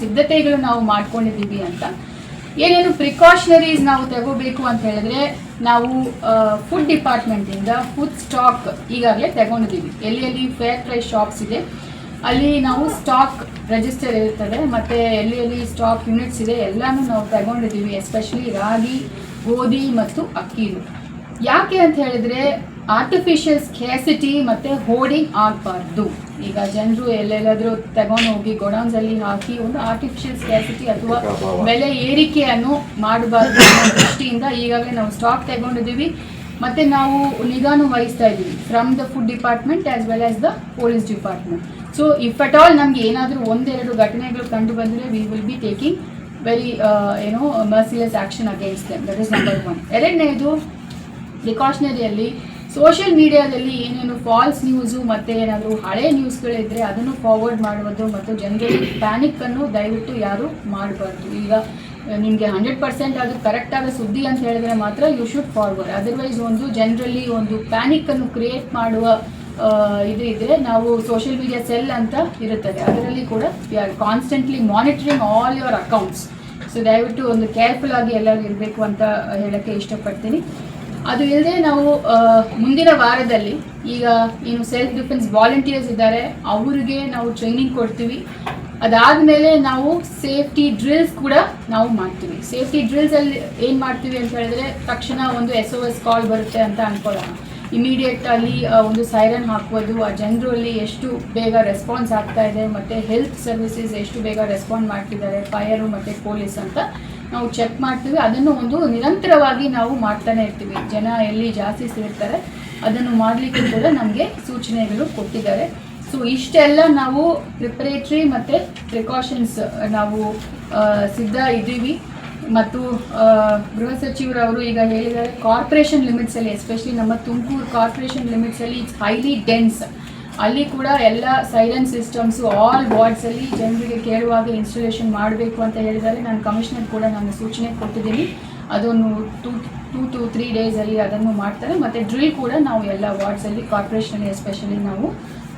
ಸಿದ್ಧತೆಗಳು ನಾವು ಮಾಡ್ಕೊಂಡಿದ್ದೀವಿ ಅಂತ. ಏನೇನು ಪ್ರಿಕಾಷನರೀಸ್ ನಾವು ತಗೋಬೇಕು ಅಂತ ಹೇಳಿದ್ರೆ, ನಾವು ಫುಡ್ ಡಿಪಾರ್ಟ್ಮೆಂಟಿಂದ ಫುಡ್ ಸ್ಟಾಕ್ ಈಗಾಗಲೇ ತಗೊಂಡಿದ್ದೀವಿ. ಎಲ್ಲಿ ಎಲ್ಲಿ ಫೇರ್ ಪ್ರೈಸ್ ಶಾಪ್ಸ್ ಇದೆ, ಅಲ್ಲಿ ನಾವು ಸ್ಟಾಕ್ ರಿಜಿಸ್ಟರ್ ಇರ್ತದೆ ಮತ್ತು ಎಲ್ಲಿ ಎಲ್ಲಿ ಸ್ಟಾಕ್ ಯೂನಿಟ್ಸ್ ಇದೆ, ಎಲ್ಲನೂ ನಾವು ತಗೊಂಡಿದ್ದೀವಿ ಎಸ್ಪೆಷಲಿ ರಾಗಿ, ಗೋಧಿ ಮತ್ತು ಅಕ್ಕಿ. ಯಾಕೆ ಅಂತ ಹೇಳಿದ್ರೆ ಆರ್ಟಿಫಿಷಿಯಲ್ ಸ್ಕೇಸಿಟಿ ಮತ್ತು ಹೋರ್ಡಿಂಗ್ ಆಗಬಾರ್ದು. ಈಗ ಜನರು ಎಲ್ಲೆಲ್ಲಾದರೂ ತಗೊಂಡು ಹೋಗಿ ಗೋಡೌನ್ಸಲ್ಲಿ ಹಾಕಿ ಒಂದು ಆರ್ಟಿಫಿಷಿಯಲ್ ಸ್ಕ್ಯಾಸಿಟಿ ಅಥವಾ ಬೆಲೆ ಏರಿಕೆಯನ್ನು ಮಾಡಬಾರ್ದು ಅನ್ನೋ ದೃಷ್ಟಿಯಿಂದ ಈಗಾಗಲೇ ನಾವು ಸ್ಟಾಕ್ ತಗೊಂಡಿದ್ದೀವಿ. ಮತ್ತೆ ನಾವು ನಿಗಾನು ವಹಿಸ್ತಾ ಇದ್ದೀವಿ from the food department as well as the police department so if at all ನಮ್ಗೆ ಏನಾದರೂ ಒಂದೆರಡು ಘಟನೆಗಳು ಕಂಡು ಬಂದರೆ we will be taking very ಏನೋ merciless action against them that is number one ಎರಡನೇದು ಪ್ರಿಕಾಷನರಿಯಲ್ಲಿ ಸೋಷಿಯಲ್ ಮೀಡಿಯಾದಲ್ಲಿ ಏನೇನು ಫಾಲ್ಸ್ ನ್ಯೂಸು ಮತ್ತು ಏನಾದರೂ ಹಳೆ ನ್ಯೂಸ್ಗಳಿದ್ರೆ ಅದನ್ನು ಫಾರ್ವರ್ಡ್ ಮಾಡುವುದು ಮತ್ತು ಜನರಿಗೆ ಪ್ಯಾನಿಕ್ಕನ್ನು ದಯವಿಟ್ಟು ಯಾರು ಮಾಡಬಾರ್ದು. ಈಗ ನಿಮಗೆ ಹಂಡ್ರೆಡ್ ಪರ್ಸೆಂಟ್ ಅದು ಕರೆಕ್ಟಾದ ಸುದ್ದಿ ಅಂತ ಹೇಳಿದ್ರೆ ಮಾತ್ರ ಯು ಶುಡ್ ಫಾರ್ವರ್ಡ್ ಅದರ್ವೈಸ್ ಒಂದು ಜನರಲ್ಲಿ ಒಂದು ಪ್ಯಾನಿಕ್ಕನ್ನು ಕ್ರಿಯೇಟ್ ಮಾಡುವ ಇದು ಇದ್ರೆ ನಾವು ಸೋಷಿಯಲ್ ಮೀಡಿಯಾ ಸೆಲ್ ಅಂತ ಇರುತ್ತದೆ. ಅದರಲ್ಲಿ ಕೂಡ we are constantly monitoring all your accounts so ದಯವಿಟ್ಟು ಒಂದು ಕೇರ್ಫುಲ್ ಆಗಿ ಎಲ್ಲರೂ ಇರಬೇಕು ಅಂತ ಹೇಳಕ್ಕೆ ಇಷ್ಟಪಡ್ತೀನಿ. ಅದು ಇಲ್ಲದೆ ನಾವು ಮುಂದಿನ ವಾರದಲ್ಲಿ ಈಗ ಏನು ಸೆಲ್ಫ್ ಡಿಫೆನ್ಸ್ ವಾಲಂಟಿಯರ್ಸ್ ಇದ್ದಾರೆ, ಅವರಿಗೆ ನಾವು ಟ್ರೈನಿಂಗ್ ಕೊಡ್ತೀವಿ. ಅದಾದಮೇಲೆ ನಾವು ಸೇಫ್ಟಿ ಡ್ರಿಲ್ಸ್ ಕೂಡ ನಾವು ಮಾಡ್ತೀವಿ. ಸೇಫ್ಟಿ ಡ್ರಿಲ್ಸ್ ಅಲ್ಲಿ ಏನು ಮಾಡ್ತೀವಿ ಅಂತ ಹೇಳಿದ್ರೆ ತಕ್ಷಣ ಒಂದು ಎಸ್ ಒ ಎಸ್ ಕಾಲ್ ಬರುತ್ತೆ ಅಂತ ಅನ್ಕೊಳ್ಳೋಣ. ಇಮಿಡಿಯೇಟ್ ಅಲ್ಲಿ ಒಂದು ಸೈರನ್ ಹಾಕುವುದು ಆ ಜನರು ಅಲ್ಲಿ ಎಷ್ಟು ಬೇಗ ರೆಸ್ಪಾನ್ಸ್ ಆಗ್ತಾ ಇದೆ, ಮತ್ತು ಹೆಲ್ತ್ ಸರ್ವಿಸಸ್ ಎಷ್ಟು ಬೇಗ ರೆಸ್ಪಾಂಡ್ ಮಾಡ್ತಿದ್ದಾರೆ ಫೈರು ಮತ್ತು ಪೊಲೀಸ್ ಅಂತ ನಾವು ಚೆಕ್ ಮಾಡ್ತೀವಿ. ಅದನ್ನು ಒಂದು ನಿರಂತರವಾಗಿ ನಾವು ಮಾಡ್ತಾನೆ ಇರ್ತೀವಿ. ಜನ ಎಲ್ಲಿ ಜಾಸ್ತಿ ಸೇರ್ತಾರೆ, ಅದನ್ನು ಮಾಡಲಿಕ್ಕೆ ಕೂಡ ನಮಗೆ ಸೂಚನೆಗಳು ಕೊಟ್ಟಿದ್ದಾರೆ. ಸೊ ಇಷ್ಟೆಲ್ಲ ನಾವು ಪ್ರಿಪರೇಟ್ರಿ ಮತ್ತು ಪ್ರಿಕಾಷನ್ಸ್ ನಾವು ಸಿದ್ಧ ಇದ್ದೀವಿ. ಮತ್ತು ಗೃಹ ಸಚಿವರವರು ಈಗ ಹೇಳಿದ್ದಾರೆ ಕಾರ್ಪೊರೇಷನ್ ಲಿಮಿಟ್ಸಲ್ಲಿ ಎಸ್ಪೆಷಲಿ ನಮ್ಮ ತುಮಕೂರು ಕಾರ್ಪೊರೇಷನ್ ಲಿಮಿಟ್ಸಲ್ಲಿ ಇಟ್ಸ್ ಹೈಲಿ ಡೆನ್ಸ್ ಅಲ್ಲಿ ಕೂಡ ಎಲ್ಲ ಸೈಲೆನ್ಸ್ ಸಿಸ್ಟಮ್ಸು ಆಲ್ ವಾರ್ಡ್ಸಲ್ಲಿ ಜನರಿಗೆ ಕೇಳುವಾಗ ಇನ್ಸ್ಟಾಲೇಷನ್ ಮಾಡಬೇಕು ಅಂತ ಹೇಳಿದ್ರೆ ನಾನು ಕಮಿಷನರ್ ಕೂಡ ನಾನು ಸೂಚನೆ ಕೊಟ್ಟಿದ್ದೀನಿ. ಅದನ್ನು ಟೂ ಟೂ ಟು ತ್ರೀ ಡೇಸಲ್ಲಿ ಅದನ್ನು ಮಾಡ್ತಾರೆ. ಮತ್ತು ಡ್ರಿಲ್ ಕೂಡ ನಾವು ಎಲ್ಲ ವಾರ್ಡ್ಸಲ್ಲಿ ಕಾರ್ಪೊರೇಷನಲ್ಲಿ ಎಸ್ಪೆಷಲಿ ನಾವು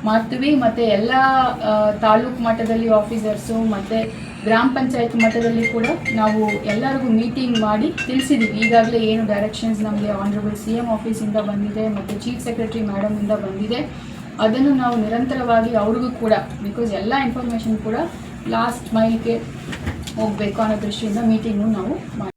ಮಾಡ್ತೀವಿ. ಮತ್ತು ಎಲ್ಲ ತಾಲೂಕು ಮಟ್ಟದಲ್ಲಿ ಆಫೀಸರ್ಸು ಮತ್ತು ಗ್ರಾಮ ಪಂಚಾಯತ್ ಮಟ್ಟದಲ್ಲಿ ಕೂಡ ನಾವು ಎಲ್ಲರಿಗೂ ಮೀಟಿಂಗ್ ಮಾಡಿ ತಿಳಿಸಿದ್ದೀವಿ ಈಗಾಗಲೇ ಏನು ಡೈರೆಕ್ಷನ್ಸ್ ನಮಗೆ ಆನರಬಲ್ ಸಿ ಎಂ ಆಫೀಸಿಂದ ಬಂದಿದೆ, ಮತ್ತು ಚೀಫ್ ಸೆಕ್ರೆಟರಿ ಮೇಡಮಿಂದ ಬಂದಿದೆ. ಅದನ್ನು ನಾವು ನಿರಂತರವಾಗಿ ಅವ್ರಿಗೂ ಕೂಡ ಬಿಕಾಸ್ ಎಲ್ಲ ಇನ್ಫಾರ್ಮೇಷನ್ ಕೂಡ ಲಾಸ್ಟ್ ಮೈಲ್ಗೆ ಹೋಗಬೇಕು ಅನ್ನೋ ದೃಷ್ಟಿಯಿಂದ ಮೀಟಿಂಗು ನಾವು ಮಾಡಿ